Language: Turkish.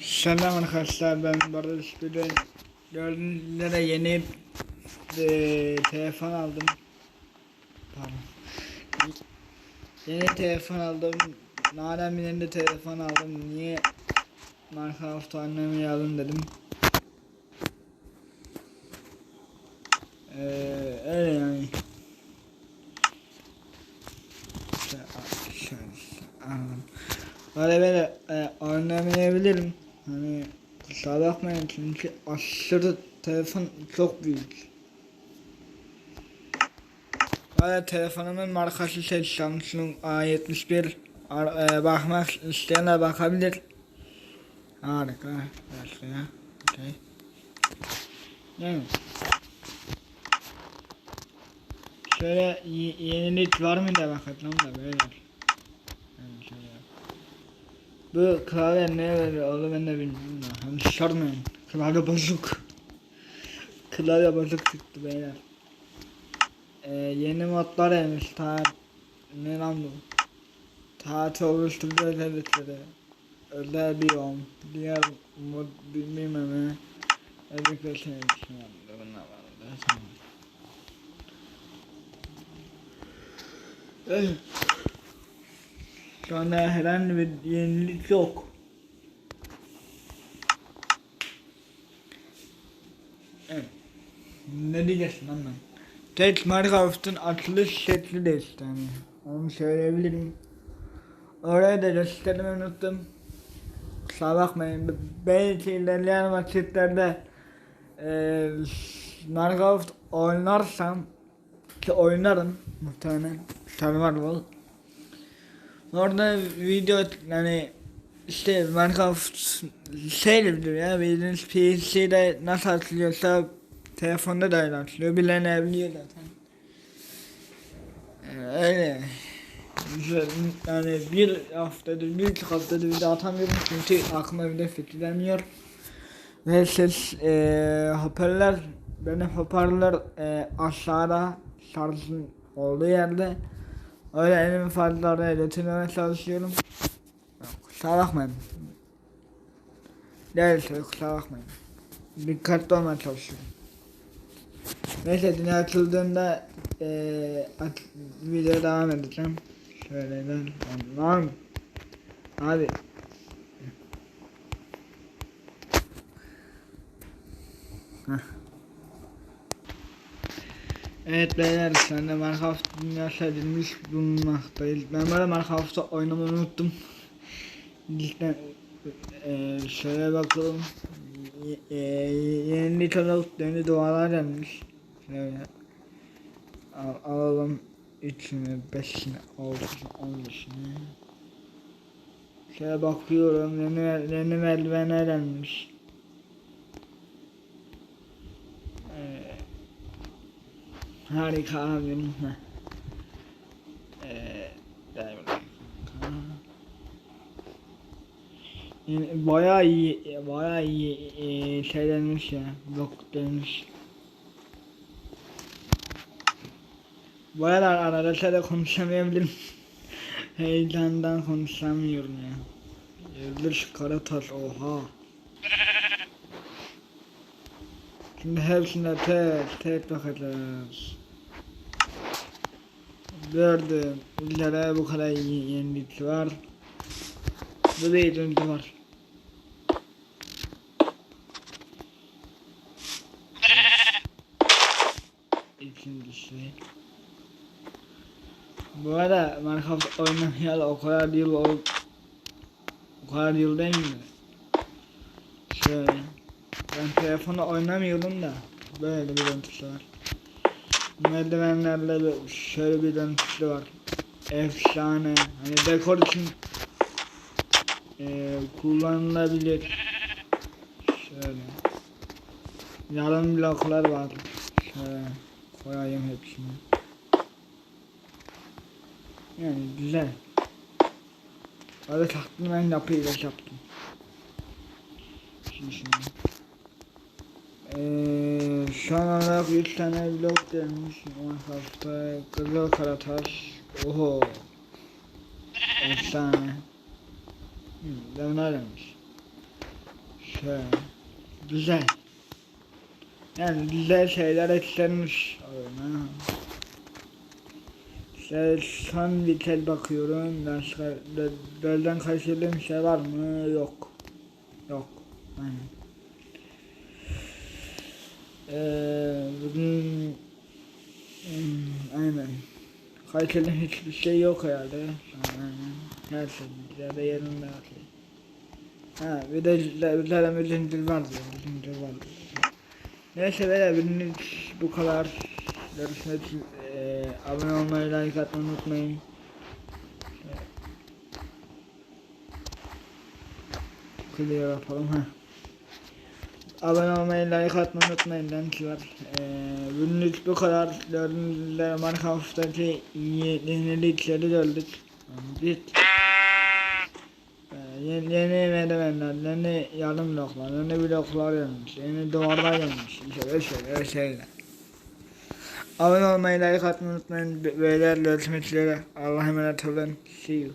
Selam arkadaşlar ben Barış Bülü. Gördüğünüz üzere yeni e, telefon aldım. Pardon. Yeni telefon aldım. Naren birinde telefon aldım. Niye Minecraft oynamayalım dedim. Ee, öyle yani. Şöyle, şöyle anladım. Böyle böyle e, oynamayabilirim. Hani kusura bakmayın çünkü aşırı telefon çok büyük. Böyle telefonumun markası şey Samsung A71 Ar- e, bakmak isteyenler bakabilir. Harika. Başka. Okay. Yani. Şöyle yenilik var mı da bakalım da böyle. Yani şöyle. Bu klavye ne veriyor oğlum ben de bilmiyorum. Hani sormayın. Klavye bozuk. Klavye bozuk çıktı beyler. Ee, yeni modlar gelmiş. Ta ne lan bu? Tatil oluşturdu özellikleri. Özel bir yol. Diğer mod bilmem ne. Özellikle şey düşünüyorum. Bunlar var. Tamam. Evet. Şu anda herhangi bir yenilik yok. Ne diyeceksin lan ben? Tek Minecraft'ın açılış şekli de işte hani. Onu söyleyebilirim. Oraya da göstermeyi unuttum. Kusura bakmayın. Belki ilerleyen vakitlerde eee Minecraft oynarsam ki oynarım muhtemelen Survival Orada video yani işte Minecraft şeydir ya bildiğiniz PC'de nasıl açılıyorsa telefonda da öyle açılıyor bilinebiliyor zaten. Ee, öyle. Yani bir haftadır, bir iki haftadır video atamıyorum çünkü aklıma video fikirleniyor. Ve ses eee hoparlör, benim hoparlör eee aşağıda şarjın olduğu yerde. Öyle elimi fazla oraya götürmemeye çalışıyorum. Kusura bakmayın. Değilse kusura bakmayın. Dikkatli olmaya çalışıyorum. Neyse dünya açıldığında eee aç, videoya devam edeceğim. Şöyle ben Allah'ım. Abi. Heh. Evet beyler anda Minecraft dünyası edilmiş bulunmaktayız. Ben böyle Minecraft'ta oynamayı unuttum. Cidden eee şöyle bakalım. Eee, yeni olarak yeni duvarlar gelmiş. Şöyle al, alalım 3'ünü, 5'ini, 6'sını, 15'ini. Şöyle bakıyorum yeni, yeni merdivenler gelmiş. Harika. Heh. Ee. Yani bayağı iyi, bayağı iyi e, şey denmiş ya, blok denmiş. Bayağı da arada şöyle konuşamayabilirim. Heyecandan konuşamıyorum ya. Yıldız Karataş, oha. Şimdi hepsine tek tek bakacağız. Gördüm. İllere bu kadar ye- yenilik var. Bu bir döndü var. İkincisi. Bu arada Minecraft oynayalı o kadar yıl ol o kadar yıl değil mi? Şöyle. Ben telefonu oynamıyordum da böyle bir döntüsü var. Merdivenlerle de şöyle bir döntüsü var. Efsane. Hani dekor için eee kullanılabilir. Şöyle. Yarım bloklar var. Şöyle koyayım hepsini. Yani güzel. Öyle taktım ben yapıyla yaptım. Şimdi şimdi. Eee şu an olarak 3 tane blok gelmiş Minecraft'ta Kızıl Karataş Oho Efsane Hmm, ben öğrenmiş Şöyle. Güzel. Yani güzel şeyler eklenmiş oyuna. İşte son kez bakıyorum. Başka gözden kaçırdığım şey var mı? Yok. Yok. Aynen. Ee, bugün Hmm, aynen. Kaçırdığım hiçbir şey yok herhalde. Aynen. Her şey güzel de yerinde her şey. Ha bir de üzerime zincir var diyor. Zincir var. Neyse böyle bugünlük bu kadar. Görüşmek üzere. Abone olmayı, like atmayı unutmayın. Clear yapalım ha. Abone olmayı, like atmayı unutmayın gençler. Ee, bugünlük bu kadar. Gördüğünüz üzere Minecraft'taki ye- yenilikleri gördük. Bit. Ee, yeni, yeni merdivenler, yeni yarım bloklar, yeni bloklar gelmiş, yeni duvarlar gelmiş. İşte böyle şeyler, şeyler. Abone olmayı, like atmayı unutmayın. Beyler görüşmek üzere. Allah'a emanet olun. See you.